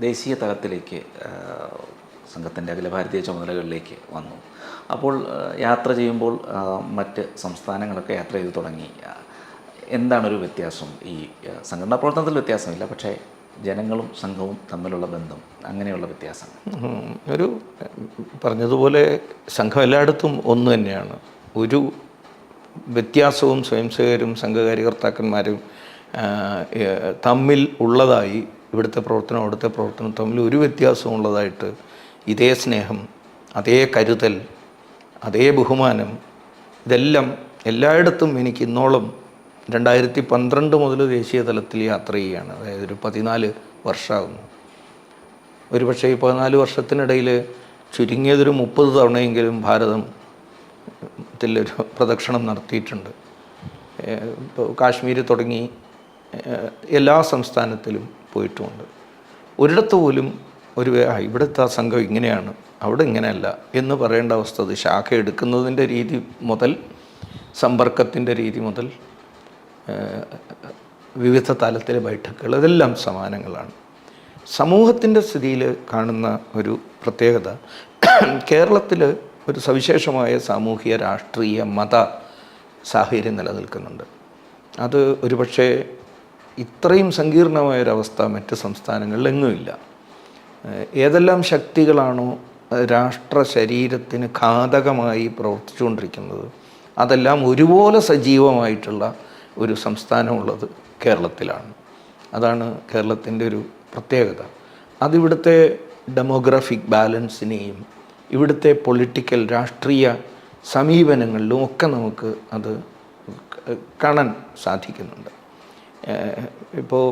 ദേശീയ തലത്തിലേക്ക് സംഘത്തിന്റെ അഖില ഭാരതീയ ചുമതലകളിലേക്ക് വന്നു. അപ്പോൾ യാത്ര ചെയ്യുമ്പോൾ മറ്റ് സംസ്ഥാനങ്ങളൊക്കെ യാത്ര ചെയ്തു തുടങ്ങി. എന്താണൊരു വ്യത്യാസം? ഈ സംഘടനാ പ്രവർത്തനത്തിൽ വ്യത്യാസമില്ല പക്ഷേ ജനങ്ങളും സംഘവും തമ്മിലുള്ള ബന്ധം അങ്ങനെയുള്ള വ്യത്യാസം ഒരു പറഞ്ഞതുപോലെ സംഘം എല്ലായിടത്തും ഒന്ന് തന്നെയാണ്. ഒരു വ്യത്യാസവും സ്വയംസേവകരും സംഘകാര്യകർത്താക്കന്മാരും തമ്മിൽ ഉള്ളതായി ഇവിടുത്തെ പ്രവർത്തനം അവിടുത്തെ പ്രവർത്തനം തമ്മിൽ ഒരു വ്യത്യാസവും ഉള്ളതായിട്ട് ഇതേ സ്നേഹം അതേ കരുതൽ അതേ ബഹുമാനം ഇതെല്ലാം എല്ലായിടത്തും എനിക്ക് ഇന്നോളം രണ്ടായിരത്തി പന്ത്രണ്ട് മുതൽ ദേശീയ തലത്തിൽ യാത്ര ചെയ്യുകയാണ്. അതായത് ഒരു പതിനാല് വർഷമാകുന്നു. ഒരു പക്ഷേ ഈ പതിനാല് വർഷത്തിനിടയിൽ ചുരുങ്ങിയതൊരു മുപ്പത് തവണയെങ്കിലും ഭാരതം ത്തിലൊരു പ്രദക്ഷിണം നടത്തിയിട്ടുണ്ട്. ഇപ്പോൾ കാശ്മീർ തുടങ്ങി എല്ലാ സംസ്ഥാനത്തിലും പോയിട്ടുമുണ്ട് ഒരിടത്ത് പോലും ഒരു ഇവിടുത്തെ ആ സംഘം ഇങ്ങനെയാണ് അവിടെ ഇങ്ങനെയല്ല എന്ന് പറയേണ്ട അവസ്ഥ അത് ശാഖ എടുക്കുന്നതിന്റെ രീതി മുതൽ സമ്പർക്കത്തിന്റെ രീതി മുതൽ വിവിധ തലത്തിലെ ബൈഠക്കുകൾ ഇതെല്ലാം സമാനങ്ങളാണ്. സമൂഹത്തിന്റെ സ്ഥിതിയിൽ കാണുന്ന ഒരു പ്രത്യേകത കേരളത്തിൽ ഒരു സവിശേഷമായ സാമൂഹിക രാഷ്ട്രീയ മത സാഹചര്യം നിലനിൽക്കുന്നുണ്ട്. അത് ഒരുപക്ഷെ ഇത്രയും സങ്കീർണമായൊരവസ്ഥ മറ്റ് സംസ്ഥാനങ്ങളിൽ എങ്ങുമില്ല ഏതെല്ലാം ശക്തികളാണോ രാഷ്ട്ര ശരീരത്തിന് ഘാതകമായി പ്രവർത്തിച്ചുകൊണ്ടിരിക്കുന്നത് അതെല്ലാം ഒരുപോലെ സജീവമായിട്ടുള്ള ഒരു സംസ്ഥാനമുള്ളത് കേരളത്തിലാണ്. അതാണ് കേരളത്തിന്റെ ഒരു പ്രത്യേകത. അതിവിടുത്തെ ഡെമോഗ്രാഫിക് ബാലൻസിനെയും ഇവിടുത്തെ പൊളിറ്റിക്കൽ രാഷ്ട്രീയ സമീപനങ്ങളിലും ഒക്കെ നമുക്ക് അത് കാണാൻ സാധിക്കുന്നുണ്ട്. ഇപ്പോൾ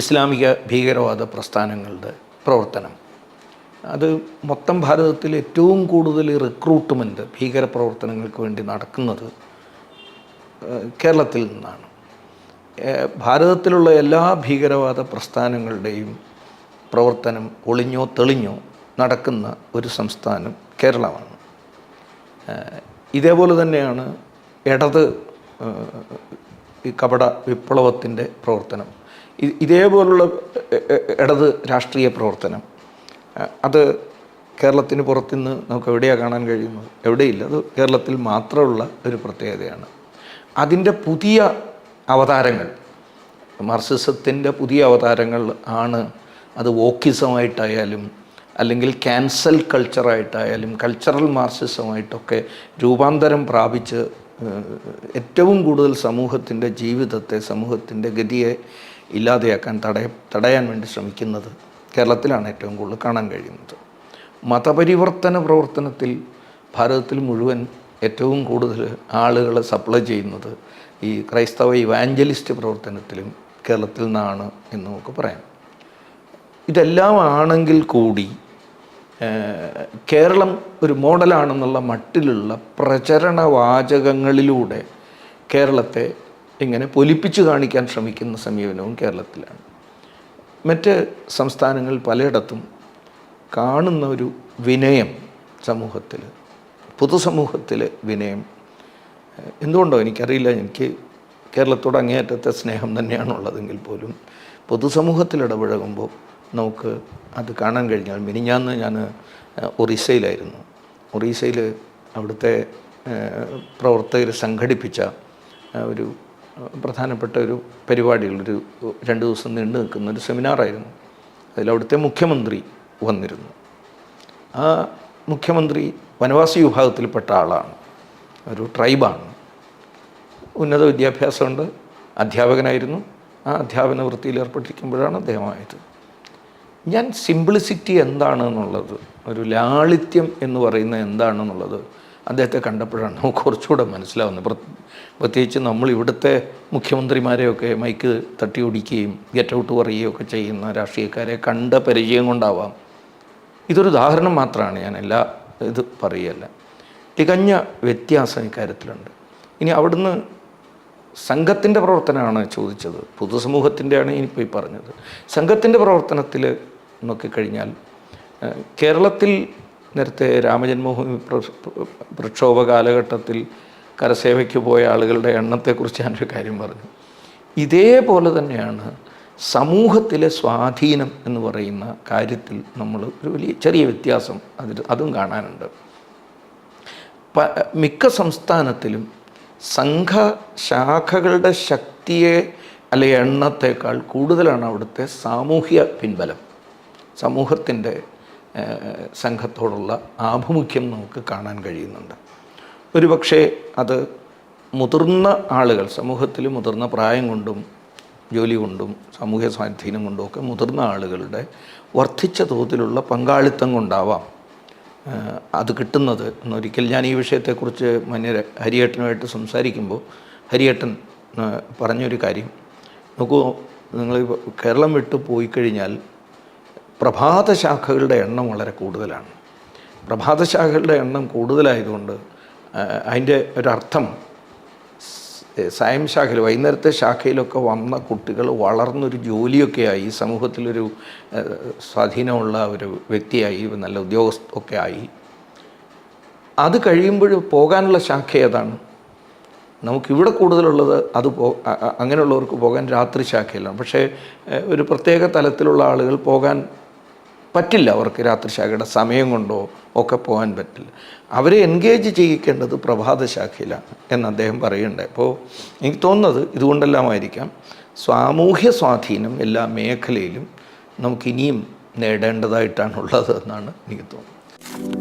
ഇസ്ലാമിക ഭീകരവാദ പ്രസ്ഥാനങ്ങളുടെ പ്രവർത്തനം. അത് മൊത്തം ഭാരതത്തിൽ ഏറ്റവും കൂടുതൽ റിക്രൂട്ട്മെന്റ് ഭീകര പ്രവർത്തനങ്ങൾക്ക് വേണ്ടി നടക്കുന്നത് കേരളത്തിൽ നിന്നാണ്. ഭാരതത്തിലുള്ള എല്ലാ ഭീകരവാദ പ്രസ്ഥാനങ്ങളുടെയും പ്രവർത്തനം ഒളിഞ്ഞോ തെളിഞ്ഞോ നടക്കുന്ന ഒരു സംസ്ഥാനം കേരളമാണ്. ഇതേപോലെ തന്നെയാണ് ഇടത് ഈ കപട വിപ്ലവത്തിന്റെ പ്രവർത്തനം. ഇതേപോലുള്ള ഇടത് രാഷ്ട്രീയ പ്രവർത്തനം അത് കേരളത്തിന് പുറത്തുനിന്ന് നമുക്ക് എവിടെയാണ് കാണാൻ കഴിയുന്നത്? എവിടെയില്ല. അത് കേരളത്തിൽ മാത്രമുള്ള ഒരു പ്രത്യേകതയാണ്. അതിന്റെ പുതിയ അവതാരങ്ങൾ മാർസിസത്തിന്റെ പുതിയ അവതാരങ്ങൾ ആണ് അത് വോക്കിസമായിട്ടായാലും അല്ലെങ്കിൽ ക്യാൻസൽ കൾച്ചറായിട്ടായാലും കൾച്ചറൽ മാർസിസമായിട്ടൊക്കെ രൂപാന്തരം പ്രാപിച്ച് ഏറ്റവും കൂടുതൽ സമൂഹത്തിന്റെ ജീവിതത്തെ സമൂഹത്തിന്റെ ഗതിയെ ഇല്ലാതെയാക്കാൻ തടയ തടയാൻ വേണ്ടി ശ്രമിക്കുന്നത് കേരളത്തിലാണ് ഏറ്റവും കൂടുതൽ കാണാൻ കഴിയുന്നത്. മതപരിവർത്തന പ്രവർത്തനത്തിൽ ഭാരതത്തിൽ മുഴുവൻ ഏറ്റവും കൂടുതൽ ആളുകളെ സപ്ലൈ ചെയ്യുന്നത് ഈ ക്രൈസ്തവ ഇവാഞ്ചലിസ്റ്റ് പ്രവർത്തനത്തിലും കേരളത്തിൽ നിന്നാണ് എന്ന് നമുക്ക് പറയാം. ഇതെല്ലാം ആണെങ്കിൽ കൂടി കേരളം ഒരു മോഡലാണെന്നുള്ള മട്ടിലുള്ള പ്രചരണ വാചകങ്ങളിലൂടെ കേരളത്തെ ഇങ്ങനെ പൊലിപ്പിച്ചു കാണിക്കാൻ ശ്രമിക്കുന്ന സമീപനവും കേരളത്തിലാണ്. മറ്റ് സംസ്ഥാനങ്ങൾ പലയിടത്തും കാണുന്ന ഒരു വിനയം സമൂഹത്തിൽ പൊതുസമൂഹത്തിൽ വിനയം. എന്തുകൊണ്ടോ എനിക്കറിയില്ല എനിക്ക് കേരളത്തോട് അങ്ങേയറ്റത്തെ സ്നേഹം തന്നെയാണുള്ളതെങ്കിൽ പോലും പൊതുസമൂഹത്തിൽ ഇടപഴകുമ്പോൾ നമുക്ക് അത് കാണാൻ കഴിഞ്ഞാൽ മിനിഞ്ഞാന്ന് ഞാൻ ഒറീസയിലായിരുന്നു. ഒറീസയിൽ അവിടുത്തെ പ്രവർത്തകർ സംഘടിപ്പിച്ച ഒരു പ്രധാനപ്പെട്ട ഒരു പരിപാടികൾ ഒരു രണ്ട് ദിവസം നീണ്ടു നിൽക്കുന്ന ഒരു സെമിനാറായിരുന്നു. അതിൽ അവിടുത്തെ മുഖ്യമന്ത്രി വന്നിരുന്നു. ആ മുഖ്യമന്ത്രി വനവാസി വിഭാഗത്തിൽപ്പെട്ട ആളാണ്. ഒരു ട്രൈബാണ്. ഉന്നത വിദ്യാഭ്യാസമുണ്ട്. അധ്യാപകനായിരുന്നു. ആ അധ്യാപന വൃത്തിയിൽ ഏർപ്പെട്ടിരിക്കുമ്പോഴാണ് അദ്ദേഹമായത്. ഞാൻ സിംപ്ലിസിറ്റി എന്താണെന്നുള്ളത് ഒരു ലാളിത്യം എന്ന് പറയുന്നത് എന്താണെന്നുള്ളത് അദ്ദേഹത്തെ കണ്ടപ്പോഴാണ് നമുക്ക് കുറച്ചുകൂടെ മനസ്സിലാവുന്നത്. പ്ര- പ്രത്യേകിച്ച് നമ്മൾ ഇവിടുത്തെ മുഖ്യമന്ത്രിമാരെയൊക്കെ മൈക്ക് തട്ടി ഓടിക്കുകയും ഗെറ്റ് ഔട്ട് പറയുകയും ഒക്കെ ചെയ്യുന്ന രാഷ്ട്രീയക്കാരെ കണ്ട പരിചയം കൊണ്ടാവാം. ഇതൊരു ഉദാഹരണം മാത്രമാണ് ഞാൻ എല്ലാ ഇത് പറയുകയല്ല. തികഞ്ഞ വ്യത്യാസം ഇക്കാര്യത്തിലുണ്ട് ഇനി അവിടുന്ന് സംഘത്തിന്റെ പ്രവർത്തനമാണ് ചോദിച്ചത്. പൊതുസമൂഹത്തിന്റെയാണ് ഇനിയിപ്പോൾ ഈ പറഞ്ഞത്. സംഘത്തിന്റെ പ്രവർത്തനത്തിൽ നോക്കിക്കഴിഞ്ഞാൽ കഴിഞ്ഞാൽ കേരളത്തിൽ നേരത്തെ രാമജന്മഭൂമി പ്ര- പ്രക്ഷോഭ കാലഘട്ടത്തിൽ കരസേവയ്ക്ക് പോയ ആളുകളുടെ എണ്ണത്തെക്കുറിച്ച് ഞാനൊരു കാര്യം പറഞ്ഞു. ഇതേപോലെ തന്നെയാണ് സമൂഹത്തിലെ സ്വാധീനം എന്ന് പറയുന്ന കാര്യത്തിൽ നമ്മൾ ഒരു വലിയ ചെറിയ വ്യത്യാസം അതിൽ അതും കാണാനുണ്ട്. പ മിക്ക സംസ്ഥാനത്തിലും സംഘ ശാഖകളുടെ ശക്തിയെ അല്ലെ എണ്ണത്തേക്കാൾ കൂടുതലാണ് അവിടുത്തെ സാമൂഹ്യ പിൻബലം. സമൂഹത്തിന്റെ സംഘത്തോടുള്ള ആഭിമുഖ്യം നമുക്ക് കാണാൻ കഴിയുന്നുണ്ട്. ഒരുപക്ഷെ അത് മുതിർന്ന ആളുകൾ സമൂഹത്തിൽ മുതിർന്ന പ്രായം കൊണ്ടും ജോലി കൊണ്ടും സാമൂഹ്യ സ്വാധീനം കൊണ്ടും ഒക്കെ മുതിർന്ന ആളുകളുടെ വർദ്ധിച്ച തോതിലുള്ള പങ്കാളിത്തം കൊണ്ടാവാം അത് കിട്ടുന്നത്. എന്നൊരിക്കൽ ഞാൻ ഈ വിഷയത്തെക്കുറിച്ച് മന്യ ഹരിയേട്ടനുമായിട്ട് സംസാരിക്കുമ്പോൾ ഹരിയേട്ടൻ പറഞ്ഞൊരു കാര്യം. നോക്കൂ നിങ്ങൾ കേരളം വിട്ടു പോയി കഴിഞ്ഞാൽ പ്രഭാത ശാഖകളുടെ എണ്ണം വളരെ കൂടുതലാണ്. പ്രഭാത ശാഖകളുടെ എണ്ണം കൂടുതലായതുകൊണ്ട് അതിന്റെ ഒരർത്ഥം സായം ശാഖയിൽ വൈകുന്നേരത്തെ ശാഖയിലൊക്കെ വന്ന കുട്ടികൾ വളർന്നൊരു ജോലിയൊക്കെ ആയി സമൂഹത്തിലൊരു സ്വാധീനമുള്ള ഒരു വ്യക്തിയായി നല്ല ഉദ്യോഗസ്ഥ ഒക്കെ ആയി. അത് കഴിയുമ്പോൾ പോകാനുള്ള ശാഖ ഏതാണ്? നമുക്കിവിടെ കൂടുതലുള്ളത് അത് പോ അങ്ങനെയുള്ളവർക്ക് പോകാൻ രാത്രി ശാഖയിലാണ്. പക്ഷേ ഒരു പ്രത്യേക തലത്തിലുള്ള ആളുകൾ പോകാൻ പറ്റില്ല അവർക്ക് രാത്രി ശാഖയുടെ സമയം കൊണ്ടോ ഒക്കെ പോകാൻ പറ്റില്ല. അവരെ എൻഗേജ് ചെയ്യിക്കേണ്ടത് പ്രഭാത ശാഖയിലാണ് എന്ന് അദ്ദേഹം പറയുന്നുണ്ട്. അപ്പോൾ എനിക്ക് തോന്നുന്നത് ഇതുകൊണ്ടെല്ലാമായിരിക്കാം. സാമൂഹ്യ സ്വാധീനം എല്ലാ മേഖലയിലും നമുക്കിനിയും നേടേണ്ടതായിട്ടാണുള്ളത് എന്നാണ് എനിക്ക് തോന്നുന്നത്.